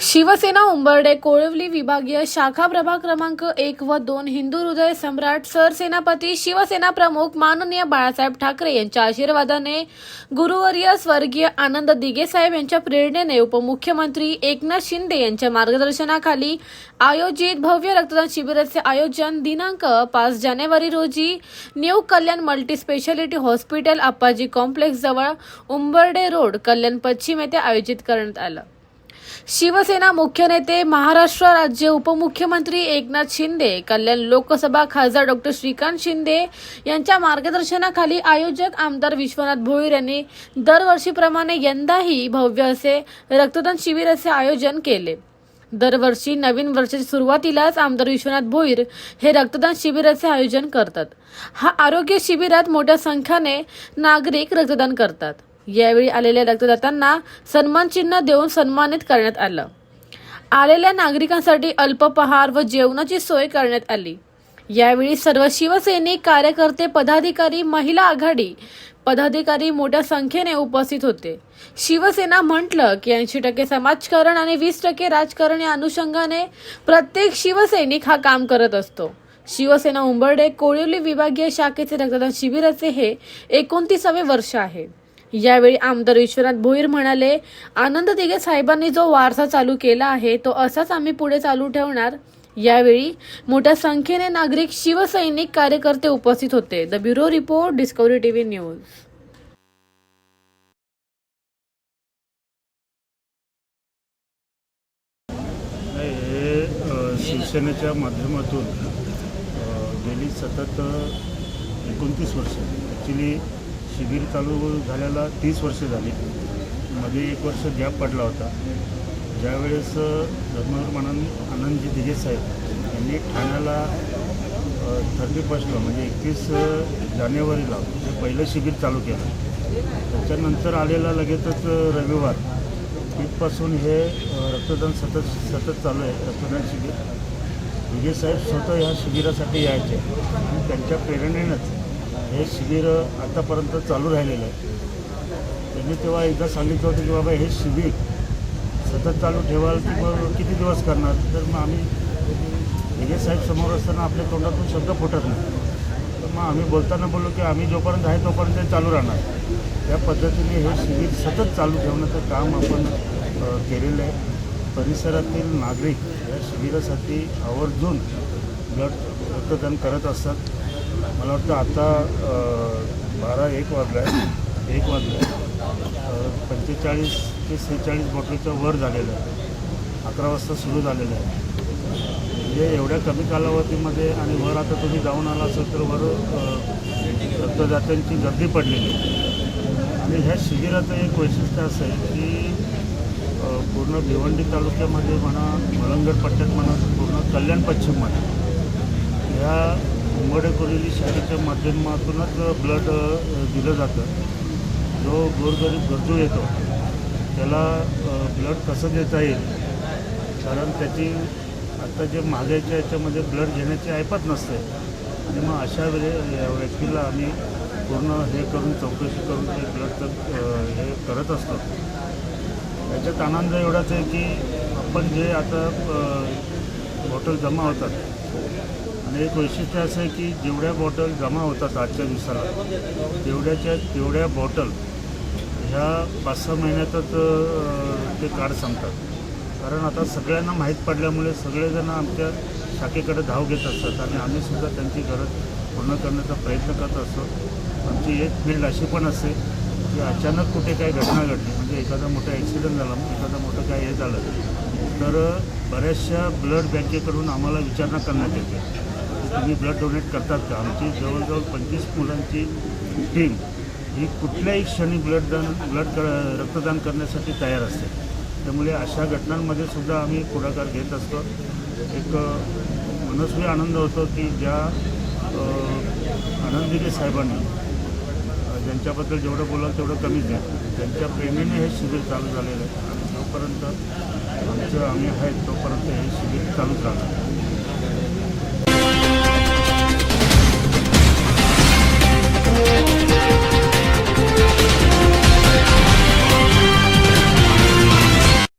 शिवसेना उंबर्डे कोळवली विभागीय शाखा प्रभाग क्रमांक एक व दोन हिंदू हृदय सम्राट सरसेनापती शिवसेना प्रमुख माननीय बाळासाहेब ठाकरे यांच्या आशीर्वादाने गुरुवर्य स्वर्गीय आनंद दिगे साहेब यांच्या प्रेरणेने उपमुख्यमंत्री एकनाथ शिंदे यांच्या मार्गदर्शनाखाली आयोजित भव्य रक्तदान शिबिराचे आयोजन दिनांक पाच जानेवारी रोजी new Kalyan multi speciality hospital Appaji complex जवळ उंबर्डे रोड कल्याण पश्चिम येथे आयोजित करण्यात आलं. शिवसेना मुख्य नेते महाराष्ट्र राज्य उपमुख्यमंत्री एकनाथ शिंदे कल्याण लोकसभा खासदार डॉक्टर श्रीकांत शिंदे यांच्या मार्गदर्शनाखाली आयोजक आमदार विश्वनाथ भोईर यांनी दरवर्षीप्रमाणे यंदाही भव्य असे रक्तदान शिबिराचे आयोजन केले. दरवर्षी नवीन वर्षाच्या सुरुवातीलाच आमदार विश्वनाथ भोईर हे रक्तदान शिबिराचे आयोजन करतात. हा आरोग्य शिबिरात मोठ्या संख्येने नागरिक रक्तदान करतात. यावेळी आलेल्या रक्तदात्यांना सन्मान चिन्ह देऊन सन्मानित करण्यात आलं. आलेल्या नागरिकांसाठी अल्पपहार व जेवणाची सोय करण्यात आली. यावेळी सर्व शिवसैनिक कार्यकर्ते पदाधिकारी महिला आघाडी पदाधिकारी मोठ्या संख्येने उपस्थित होते. शिवसेना म्हटलं की ऐंशी टक्के समाजकारण आणि वीस टक्के राजकारण या अनुषंगाने प्रत्येक शिवसैनिक हा काम करत असतो. शिवसेना उंबर्डे कोळिवली विभागीय शाखेचे रक्तदान शिबिराचे हे एकोणतीसावे वर्ष आहे. यावेळी आमदार विश्वनाथ भोईर म्हणाले आनंद दिगे साहेबांनी जो वारसा चालू केला आहे तो असाच आम्ही पुढे चालू ठेवणार. यावेळी मोठ्या संख्येने नागरिक शिवसैनिक कार्यकर्ते उपस्थित होते. The bureau report Discovery TV news. शिवसेनेच्या माध्यमातून गेली सतत एकोणतीस वर्ष. ॲक्च्युली शिबिर चालू झाल्याला तीस वर्ष झाली. मध्ये एक वर्ष गॅप पडला होता. ज्यावेळेस अ, आनंद आनंदजी दिगे साहेब यांनी ठाण्याला थर्टी फर्स्टला म्हणजे एकतीस जानेवारीला जे पहिलं शिबिर चालू केलं. त्याच्यानंतर आलेला लगेचच रविवार. तिथपासून हे रक्तदान सतत सतत चालू आहे रक्तदान शिबिर. विजय साहेब स्वतः ह्या शिबिरासाठी यायचे. आणि त्यांच्या प्रेरणेनंच हे शिबिर आतापर्यंत चालू राहिलेलं आहे. त्यांनी तेव्हा एकदा सांगितलं होतं की बाबा हे शिबिर सतत चालू ठेवाल की मग किती दिवस करणार? तर मग आम्ही विजय साहेब समोर असताना आपल्या तोंडातून शब्द फुटत नाही. तर मग आम्ही बोलताना बोललो की आम्ही जोपर्यंत आहे तोपर्यंत ते चालू राहणार. त्या पद्धतीने हे शिबिर सतत चालू ठेवण्याचं काम आपण केलेलं आहे. परिसरातील नागरिक या शिबिरासाठी आवर्जून ब्लड रक्तदान करत असतात. मला वाटतं आता बारा एक वाजला आहे एक वाजला आहे पंचेचाळीस ते सेहेचाळीस बॉटलच्या वर झालेलं आहे. अकरा वाजता सुरू झालेलं आहे. म्हणजे एवढ्या कमी कालावधीमध्ये आणि वर आता तुम्ही जाऊन आला असेल तर वर रक्तदात्यांची गर्दी पडलेली आहे. आणि ह्या शिबिराचं एक वैशिष्ट्य असं आहे की पूर्ण भिवंडी तालुक्यामध्ये म्हणा मलंगड पट्ट्यात म्हणा पूर्ण कल्याण पश्चिम म्हणा ह्या उमडेकोरेली शाळेच्या माध्यमातूनच ब्लड दिलं जातं. जो गोरगरीब गरजू येतो त्याला ब्लड कसं देता येईल? कारण त्याची आता जे महागाईच्या याच्यामध्ये ब्लड घेण्याची ऐपत नसते. आणि मग अशा वेळे या व्यक्तीला आम्ही पूर्ण हे करून चौकशी करून ते ब्लडचं तर हे करत असतो. त्याच्यात आनंद एवढाच आहे की आपण जे आता बॉटल जमा होतात आणि एक वैशिष्ट्य असं आहे की जेवढ्या बॉटल जमा होतात आजच्या दिवसाला तेवढ्याच्या तेवढ्या बॉटल ह्या पाच सहा महिन्यातच ते कार्ड संपतात. कारण आता सगळ्यांना माहीत पडल्यामुळे सगळेजण आमच्या शाखेकडे धाव घेत असतात आणि आम्ही सुद्धा त्यांची गरज पूर्ण करण्याचा प्रयत्न करत असतो. आमची एक फील्ड अशी पण असते की अचानक कुठे काही घटना घडली म्हणजे एखादा मोठा ॲक्सिडेंट झाला एखादा मोठं काय हे झालं तर बऱ्याचशा ब्लड बँकेकडून आम्हाला विचारणा करण्यात येते. तुम्ही ब्लड डोनेट करतात का? आमची जवळजवळ पंचवीस मुलांची टीम ही कुठल्याही क्षणी ब्लड दान ब्लड क रक्तदान करण्यासाठी तयार असते. त्यामुळे अशा घटनांमध्ये सुद्धा आम्ही पुढाकार घेत असतो. एक मनस्वी आनंद होतो की ज्या आनंदगिरी साहेबांनी ज्यांच्याबद्दल जेवढं बोलाल तेवढं कमीच आहे त्यांच्या प्रेरणेने हे शिबिर चालू झालेलं आहे आणि जोपर्यंत आमचं आम्ही आहेत तोपर्यंत हे शिबिर चालूच राहणार